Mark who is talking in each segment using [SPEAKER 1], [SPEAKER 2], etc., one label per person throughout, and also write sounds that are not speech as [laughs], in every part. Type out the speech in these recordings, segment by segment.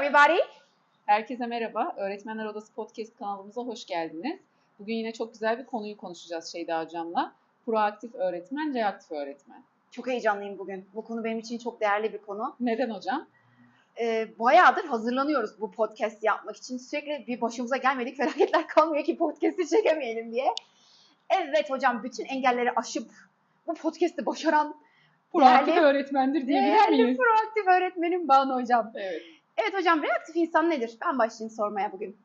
[SPEAKER 1] everybody.
[SPEAKER 2] Herkese merhaba. Öğretmenler Odası Podcast kanalımıza hoş geldiniz. Bugün yine çok güzel bir konuyu konuşacağız Şeyda Hocam'la. Proaktif öğretmen, reaktif öğretmen.
[SPEAKER 1] Çok heyecanlıyım bugün. Bu konu benim için çok değerli bir konu.
[SPEAKER 2] Neden hocam?
[SPEAKER 1] Ee, bayağıdır hazırlanıyoruz bu podcast yapmak için. Sürekli bir başımıza gelmedik [laughs] felaketler kalmıyor ki podcast'i çekemeyelim diye. Evet hocam bütün engelleri aşıp bu podcast'i başaran
[SPEAKER 2] Proaktif
[SPEAKER 1] Değerli-
[SPEAKER 2] öğretmendir diyebilir
[SPEAKER 1] değerli
[SPEAKER 2] miyiz?
[SPEAKER 1] proaktif öğretmenim Banu hocam.
[SPEAKER 2] Evet.
[SPEAKER 1] Evet hocam reaktif insan nedir? Ben başlayayım sormaya bugün.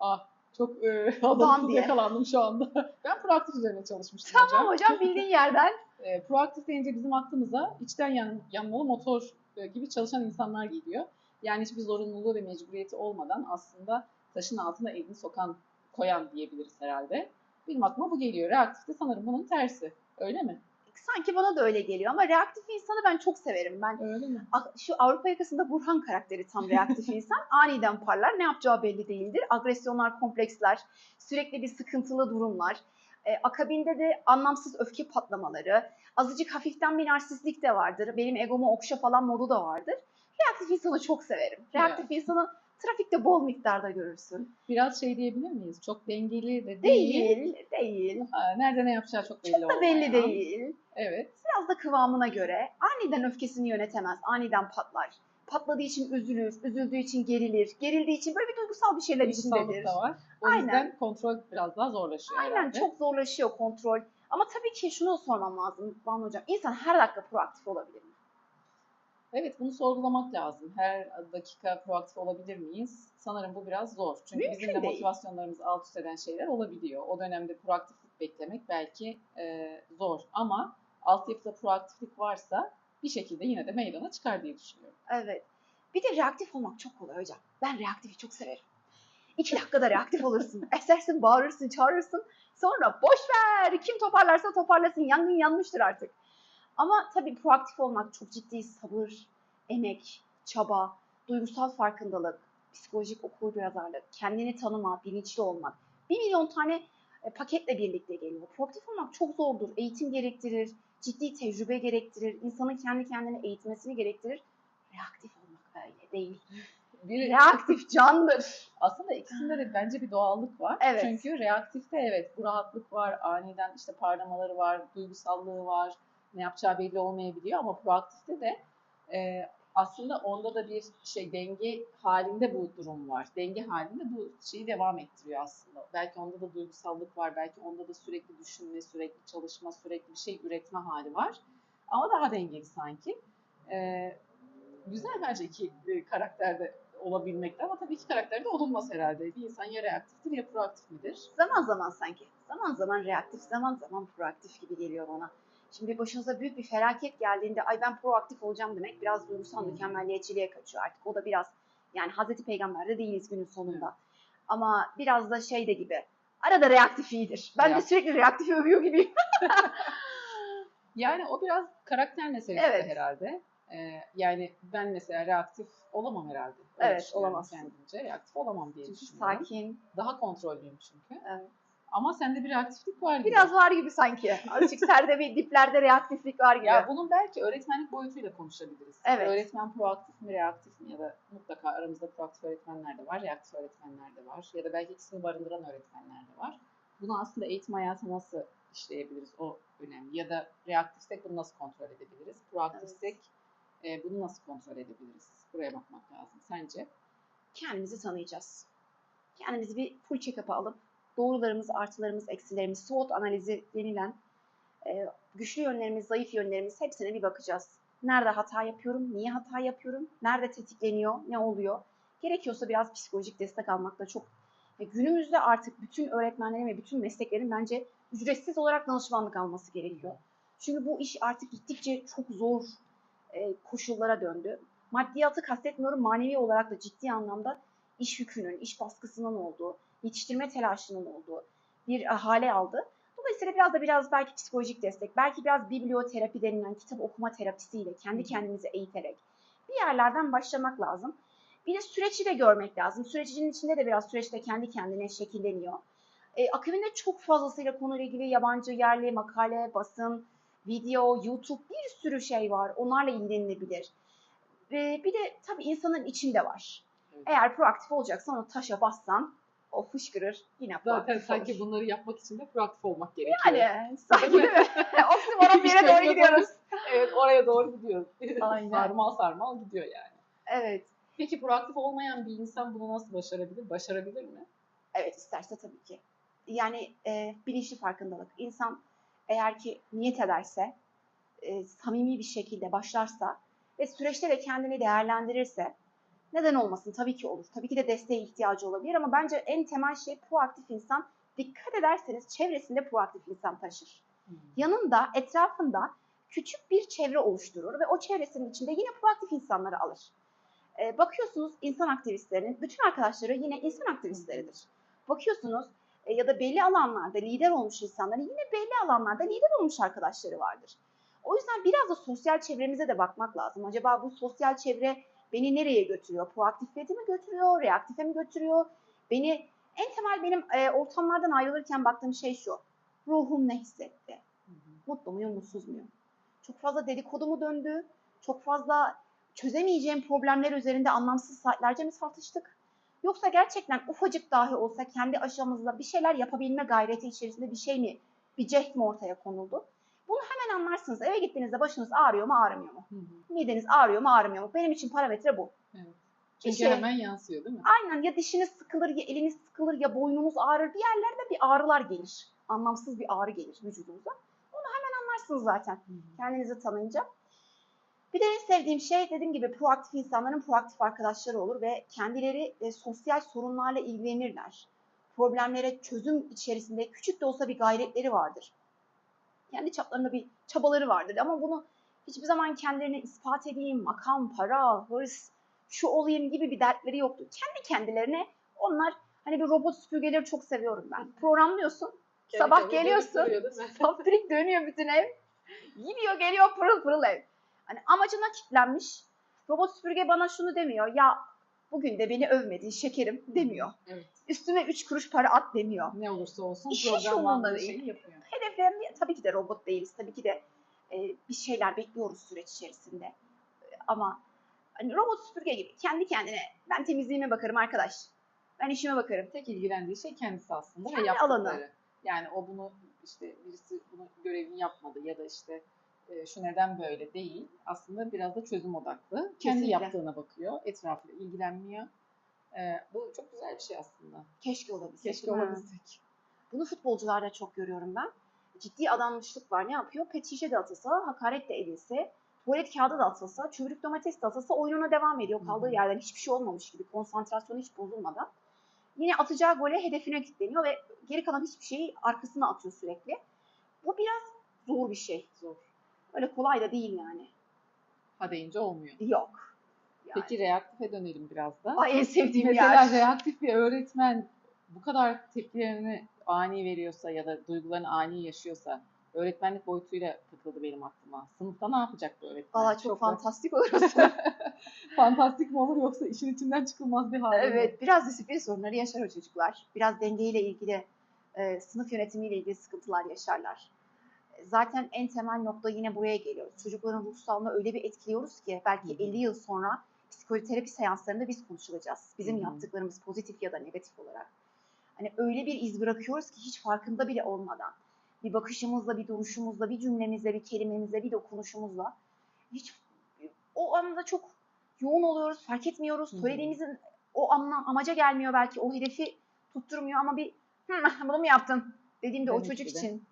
[SPEAKER 2] Ah, çok e, [laughs]
[SPEAKER 1] diye.
[SPEAKER 2] yakalandım şu anda. [laughs] ben proaktif üzerine çalışmıştım
[SPEAKER 1] Tamam
[SPEAKER 2] hocam.
[SPEAKER 1] hocam bildiğin yerden. [laughs]
[SPEAKER 2] E, proaktif deyince bizim aklımıza içten yan, yanmalı motor e, gibi çalışan insanlar geliyor. Yani hiçbir zorunluluğu ve mecburiyeti olmadan aslında taşın altına elini sokan, koyan diyebiliriz herhalde. Benim aklıma bu geliyor. Reaktif de sanırım bunun tersi. Öyle mi?
[SPEAKER 1] Sanki bana da öyle geliyor ama reaktif insanı ben çok severim. Ben
[SPEAKER 2] Öyle mi?
[SPEAKER 1] A- şu Avrupa yakasında Burhan karakteri tam reaktif [laughs] insan. Aniden parlar. Ne yapacağı belli değildir. Agresyonlar, kompleksler, sürekli bir sıkıntılı durumlar. E, akabinde de anlamsız öfke patlamaları, azıcık hafiften bir narsistlik de vardır. Benim egomu okşa falan modu da vardır. Reaktif insanı çok severim. Reaktif insanı trafikte bol miktarda görürsün.
[SPEAKER 2] Biraz şey diyebilir miyiz? Çok dengeli de değil.
[SPEAKER 1] Değil, değil.
[SPEAKER 2] Aa, Nerede ne yapacağı çok belli
[SPEAKER 1] Çok da belli
[SPEAKER 2] olmayan.
[SPEAKER 1] değil.
[SPEAKER 2] Evet.
[SPEAKER 1] Biraz da kıvamına göre aniden öfkesini yönetemez, aniden patlar. Patladığı için üzülür, üzüldüğü için gerilir, gerildiği için böyle bir duygusal bir şeyler
[SPEAKER 2] Duygusallık
[SPEAKER 1] içindedir.
[SPEAKER 2] da var. O
[SPEAKER 1] Aynen.
[SPEAKER 2] yüzden kontrol biraz daha zorlaşıyor
[SPEAKER 1] Aynen
[SPEAKER 2] herhalde.
[SPEAKER 1] çok zorlaşıyor kontrol. Ama tabii ki şunu sormam lazım Banu Hocam. İnsan her dakika proaktif olabilir mi?
[SPEAKER 2] Evet bunu sorgulamak lazım. Her dakika proaktif olabilir miyiz? Sanırım bu biraz zor. Çünkü
[SPEAKER 1] Mümkün
[SPEAKER 2] bizim de
[SPEAKER 1] değil.
[SPEAKER 2] motivasyonlarımızı alt üst eden şeyler olabiliyor. O dönemde proaktiflik beklemek belki e, zor. Ama altyapıda proaktiflik varsa bir şekilde yine de meydana çıkar diye düşünüyorum.
[SPEAKER 1] Evet. Bir de reaktif olmak çok kolay hocam. Ben reaktifi çok severim. İki dakikada reaktif olursun. [laughs] Esersin, bağırırsın, çağırırsın. Sonra boş ver. Kim toparlarsa toparlasın. Yangın yanmıştır artık. Ama tabii proaktif olmak çok ciddi sabır, emek, çaba, duygusal farkındalık, psikolojik okuryazarlık, kendini tanıma, bilinçli olmak. Bir milyon tane e, paketle birlikte geliyor. Proaktif olmak çok zordur. Eğitim gerektirir, ciddi tecrübe gerektirir, insanın kendi kendini eğitmesini gerektirir. Reaktif olmak öyle değil. [laughs]
[SPEAKER 2] Bir,
[SPEAKER 1] Reaktif candır.
[SPEAKER 2] aslında ikisinde de bence bir doğallık var.
[SPEAKER 1] Evet.
[SPEAKER 2] Çünkü reaktifte evet bu rahatlık var, aniden işte parlamaları var, duygusallığı var, ne yapacağı belli olmayabiliyor ama proaktifte de e, aslında onda da bir şey denge halinde bu durum var. Denge halinde bu şeyi devam ettiriyor aslında. Belki onda da duygusallık var, belki onda da sürekli düşünme, sürekli çalışma, sürekli bir şey üretme hali var. Ama daha dengeli sanki. E, güzel bence iki e, karakterde olabilmekte ama tabii iki karakterde olunmaz herhalde. Bir insan ya reaktiftir ya proaktif midir?
[SPEAKER 1] Zaman zaman sanki. Zaman zaman reaktif, zaman zaman proaktif gibi geliyor bana. Şimdi başınıza büyük bir felaket geldiğinde ay ben proaktif olacağım demek biraz duygusal
[SPEAKER 2] Hmm.
[SPEAKER 1] mükemmelliyetçiliğe kaçıyor artık. O da biraz yani Hazreti Peygamber'de değiliz günün sonunda. Ama biraz da şey de gibi. Arada reaktif iyidir. Ben de
[SPEAKER 2] Reaktif.
[SPEAKER 1] sürekli reaktif övüyor gibiyim. [laughs] [laughs]
[SPEAKER 2] Yani o biraz karakter meselesi
[SPEAKER 1] Evet.
[SPEAKER 2] herhalde. Ee, yani ben mesela reaktif olamam herhalde. Öyle
[SPEAKER 1] Evet, olamazsın.
[SPEAKER 2] Kendimce reaktif olamam diye
[SPEAKER 1] Çünkü
[SPEAKER 2] düşünüyorum.
[SPEAKER 1] sakin.
[SPEAKER 2] Daha kontrollüyüm çünkü.
[SPEAKER 1] Evet.
[SPEAKER 2] Ama sende bir reaktiflik var gibi.
[SPEAKER 1] Biraz var gibi sanki. Azıcık serde bir diplerde reaktiflik var gibi.
[SPEAKER 2] Ya bunun belki öğretmenlik boyutuyla konuşabiliriz.
[SPEAKER 1] Evet.
[SPEAKER 2] Öğretmen proaktif mi, reaktif mi ya da mutlaka aramızda proaktif öğretmenler de var, reaktif öğretmenler de var ya da belki ikisini barındıran öğretmenler de var. Bunu aslında eğitim hayatı nasıl işleyebiliriz o önemli. Ya da reaktifsek bunu nasıl kontrol edebiliriz? Proaktifsek e, bunu nasıl kontrol edebiliriz? Buraya bakmak lazım. Sence?
[SPEAKER 1] kendimizi tanıyacağız. Kendimizi bir full check-up'a alıp doğrularımız, artılarımız, eksilerimiz, SWOT analizi denilen e, güçlü yönlerimiz, zayıf yönlerimiz hepsine bir bakacağız. Nerede hata yapıyorum, niye hata yapıyorum, nerede tetikleniyor, ne oluyor. Gerekiyorsa biraz psikolojik destek almak da çok. Ve günümüzde artık bütün öğretmenlerin ve bütün mesleklerin bence ücretsiz olarak danışmanlık alması gerekiyor. Çünkü bu iş artık gittikçe çok zor e, koşullara döndü maddiyatı kastetmiyorum manevi olarak da ciddi anlamda iş yükünün, iş baskısının olduğu, yetiştirme telaşının olduğu bir e, hale aldı. Dolayısıyla biraz da biraz belki psikolojik destek, belki biraz biblioterapi denilen kitap okuma terapisiyle kendi kendimizi eğiterek bir yerlerden başlamak lazım. Bir de süreci de görmek lazım. Sürecin içinde de biraz süreçte kendi kendine şekilleniyor. E, akabinde çok fazlasıyla konuyla ilgili yabancı, yerli, makale, basın, video, YouTube bir sürü şey var. Onlarla ilgilenilebilir. Ve bir de tabii insanın içinde var. Eğer proaktif olacaksan onu taşa bassan o fışkırır yine
[SPEAKER 2] Zaten
[SPEAKER 1] proaktif
[SPEAKER 2] sanki
[SPEAKER 1] olur.
[SPEAKER 2] bunları yapmak için de proaktif olmak gerekiyor.
[SPEAKER 1] Yani sanki değil mi? Oksimoron bir yere doğru gidiyoruz.
[SPEAKER 2] evet oraya doğru gidiyoruz. [laughs]
[SPEAKER 1] Aynen.
[SPEAKER 2] sarmal sarmal gidiyor yani.
[SPEAKER 1] Evet.
[SPEAKER 2] Peki proaktif olmayan bir insan bunu nasıl başarabilir? Başarabilir mi?
[SPEAKER 1] Evet isterse tabii ki. Yani e, bilinçli farkındalık. İnsan eğer ki niyet ederse, e, samimi bir şekilde başlarsa ve süreçte de kendini değerlendirirse neden olmasın? Tabii ki olur. Tabii ki de desteğe ihtiyacı olabilir ama bence en temel şey proaktif insan. Dikkat ederseniz çevresinde proaktif insan taşır. Yanında, etrafında küçük bir çevre oluşturur ve o çevresinin içinde yine proaktif insanları alır. E, bakıyorsunuz insan aktivistlerinin bütün arkadaşları yine insan aktivistleridir. Bakıyorsunuz e, ya da belli alanlarda lider olmuş insanların yine belli alanlarda lider olmuş arkadaşları vardır. O yüzden biraz da sosyal çevremize de bakmak lazım. Acaba bu sosyal çevre beni nereye götürüyor? Proaktifiyete mi götürüyor? Reaktife mi götürüyor? Beni en temel benim e, ortamlardan ayrılırken baktığım şey şu. Ruhum ne hissetti?
[SPEAKER 2] Hı hı.
[SPEAKER 1] Mutlu muyum, mutsuz muyum? Çok fazla dedikodu mu döndü? Çok fazla çözemeyeceğim problemler üzerinde anlamsız saatlerce mi tartıştık? Yoksa gerçekten ufacık dahi olsa kendi aşamızda bir şeyler yapabilme gayreti içerisinde bir şey mi, bir cehd mi ortaya konuldu? Hemen anlarsınız. Eve gittiğinizde başınız ağrıyor mu, ağrımıyor mu?
[SPEAKER 2] Hı hı.
[SPEAKER 1] Mideniz ağrıyor mu, ağrımıyor mu? Benim için parametre bu.
[SPEAKER 2] Evet. Çünkü
[SPEAKER 1] şey-
[SPEAKER 2] hemen yansıyor değil mi?
[SPEAKER 1] Aynen ya dişiniz sıkılır, ya eliniz sıkılır, ya boynunuz ağrır. Bir yerlerde bir ağrılar gelir. Anlamsız bir ağrı gelir vücudunuza. Onu hemen anlarsınız zaten
[SPEAKER 2] Hı hı.
[SPEAKER 1] kendinizi tanıyınca. Bir de en sevdiğim şey dediğim gibi proaktif insanların proaktif arkadaşları olur ve kendileri e, sosyal sorunlarla ilgilenirler. Problemlere çözüm içerisinde küçük de olsa bir gayretleri vardır. Kendi çaplarında bir çabaları vardır ama bunu hiçbir zaman kendilerine ispat edeyim, makam, para, hırs, şu olayım gibi bir dertleri yoktur. Kendi kendilerine onlar hani bir robot süpürgeleri çok seviyorum ben. Programlıyorsun, sabah
[SPEAKER 2] Kendi kendine
[SPEAKER 1] geliyorsun? [laughs] Saftirik dönüyor bütün ev. Gidiyor geliyor pırıl pırıl ev. Hani amacına kitlenmiş. Robot süpürge bana şunu demiyor. Ya bugün de beni övmedin şekerim demiyor.
[SPEAKER 2] Evet.
[SPEAKER 1] Üstüme 3 kuruş para at demiyor.
[SPEAKER 2] Ne olursa olsun
[SPEAKER 1] İş
[SPEAKER 2] programlandığı şeyi yapıyor.
[SPEAKER 1] Hedeflerim tabii ki de robot değiliz. Tabii ki de e, bir şeyler bekliyoruz süreç içerisinde. E, Ama hani robot süpürge gibi kendi kendine ben temizliğime bakarım arkadaş. Ben işime bakarım.
[SPEAKER 2] Tek ilgilendiği şey kendisi aslında
[SPEAKER 1] Kendi
[SPEAKER 2] ve yaptıkları.
[SPEAKER 1] alanı.
[SPEAKER 2] Yani o bunu işte birisi bunu görevini yapmadı ya da işte e, şu neden böyle değil. Aslında biraz da çözüm odaklı. Kendi
[SPEAKER 1] Kesinlikle.
[SPEAKER 2] yaptığına bakıyor. Etrafıyla ilgilenmiyor. E, bu çok güzel bir şey aslında.
[SPEAKER 1] Keşke olabilsek.
[SPEAKER 2] Keşke olabilsek.
[SPEAKER 1] Bunu futbolcularda çok görüyorum ben. Ciddi adanmışlık var. Ne yapıyor? Pet şişe de atılsa, hakaret de edilse, tuvalet kağıdı da atılsa, çürük domates de atılsa oyununa devam ediyor. Kaldığı yerden hiçbir şey olmamış gibi, konsantrasyonu hiç bozulmadan. Yine atacağı gole hedefine kilitleniyor ve geri kalan hiçbir şeyi arkasına atıyor sürekli. Bu biraz zor bir şey.
[SPEAKER 2] Zor.
[SPEAKER 1] Öyle kolay da değil yani.
[SPEAKER 2] Ha deyince olmuyor.
[SPEAKER 1] Yok. Yani.
[SPEAKER 2] Peki reaktife dönelim biraz da.
[SPEAKER 1] Ay en sevdiğim
[SPEAKER 2] Mesela
[SPEAKER 1] yer.
[SPEAKER 2] reaktif bir öğretmen bu kadar tepkilerini ani veriyorsa ya da duygularını ani yaşıyorsa öğretmenlik boyutuyla takıldı benim aklıma. Sınıfta ne yapacak bu öğretmen?
[SPEAKER 1] Valla çok
[SPEAKER 2] da-
[SPEAKER 1] fantastik olur. [laughs]
[SPEAKER 2] fantastik mi olur yoksa işin içinden çıkılmaz bir hal mi?
[SPEAKER 1] Evet, biraz disiplin sorunları yaşar o çocuklar. Biraz dengeyle ilgili, e, sınıf yönetimiyle ilgili sıkıntılar yaşarlar. E, Zaten en temel nokta yine buraya geliyoruz. Çocukların ruh sağlığını öyle bir etkiliyoruz ki belki
[SPEAKER 2] Hı hı.
[SPEAKER 1] 50 yıl sonra psikoterapi seanslarında biz konuşulacağız. Bizim
[SPEAKER 2] hı.
[SPEAKER 1] yaptıklarımız pozitif ya da negatif olarak. Hani öyle bir iz bırakıyoruz ki hiç farkında bile olmadan. Bir bakışımızla, bir duruşumuzla, bir cümlemizle, bir kelimemizle, bir dokunuşumuzla hiç o anda çok yoğun oluyoruz, fark etmiyoruz. Söylediğimizin o anla, amaca gelmiyor belki, o hedefi tutturmuyor ama bir "Hı, [laughs] bunu mu yaptın dediğimde o
[SPEAKER 2] Demek
[SPEAKER 1] çocuk
[SPEAKER 2] ki de.
[SPEAKER 1] için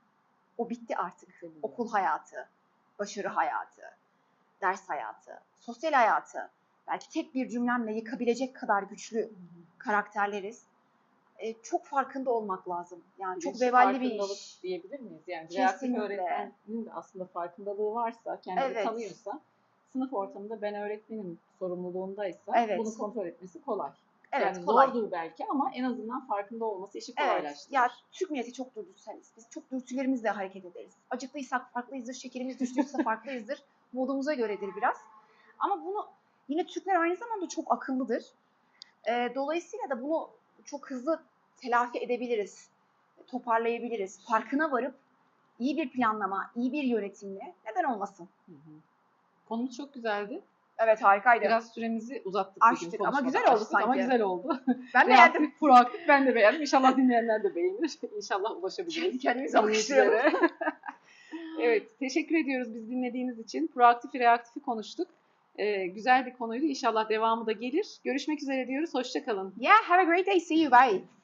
[SPEAKER 1] o bitti artık.
[SPEAKER 2] Tabii.
[SPEAKER 1] Okul hayatı, başarı hayatı, ders hayatı, sosyal hayatı. Belki tek bir cümlemle yıkabilecek kadar güçlü karakterleriz. E, çok farkında olmak lazım. Yani çok
[SPEAKER 2] Bilinçli
[SPEAKER 1] veballi bir
[SPEAKER 2] farkındalık
[SPEAKER 1] iş.
[SPEAKER 2] diyebilir miyiz? Yani
[SPEAKER 1] Kesinlikle.
[SPEAKER 2] öğretmenin de aslında farkındalığı varsa, kendini
[SPEAKER 1] Evet.
[SPEAKER 2] tanıyorsa, sınıf ortamında ben öğretmenim sorumluluğundaysa
[SPEAKER 1] Evet.
[SPEAKER 2] bunu kontrol etmesi kolay.
[SPEAKER 1] Evet,
[SPEAKER 2] yani
[SPEAKER 1] kolay.
[SPEAKER 2] zordur belki ama en azından farkında olması işi
[SPEAKER 1] Evet,
[SPEAKER 2] kolaylaştırır.
[SPEAKER 1] ya Türk milleti çok dürtüseliz. Biz çok dürtülerimizle hareket ederiz. Acıklıysak farklıyızdır, şekerimiz düştüyse farklıyızdır. [laughs] Modumuza göredir biraz. Ama bunu yine Türkler aynı zamanda çok akıllıdır. Ee, dolayısıyla da bunu çok hızlı telafi edebiliriz, toparlayabiliriz. Farkına varıp iyi bir planlama, iyi bir yönetimle neden olmasın?
[SPEAKER 2] Hı hı. Konumuz çok güzeldi.
[SPEAKER 1] Evet harikaydı.
[SPEAKER 2] Biraz süremizi uzattık.
[SPEAKER 1] Açtık ama güzel oldu
[SPEAKER 2] açtık Ama
[SPEAKER 1] sanki.
[SPEAKER 2] güzel oldu.
[SPEAKER 1] ben beğendim. [laughs]
[SPEAKER 2] Proaktif ben de beğendim. İnşallah dinleyenler de beğenir. İnşallah ulaşabiliriz.
[SPEAKER 1] Kendi kendimize alkışlayalım. [laughs]
[SPEAKER 2] evet, teşekkür ediyoruz biz dinlediğiniz için. Proaktifi, reaktifi konuştuk. Ee, güzel bir konuydu. İnşallah devamı da gelir. Görüşmek üzere diyoruz. Hoşçakalın.
[SPEAKER 1] Yeah, have a great day. See you. Bye.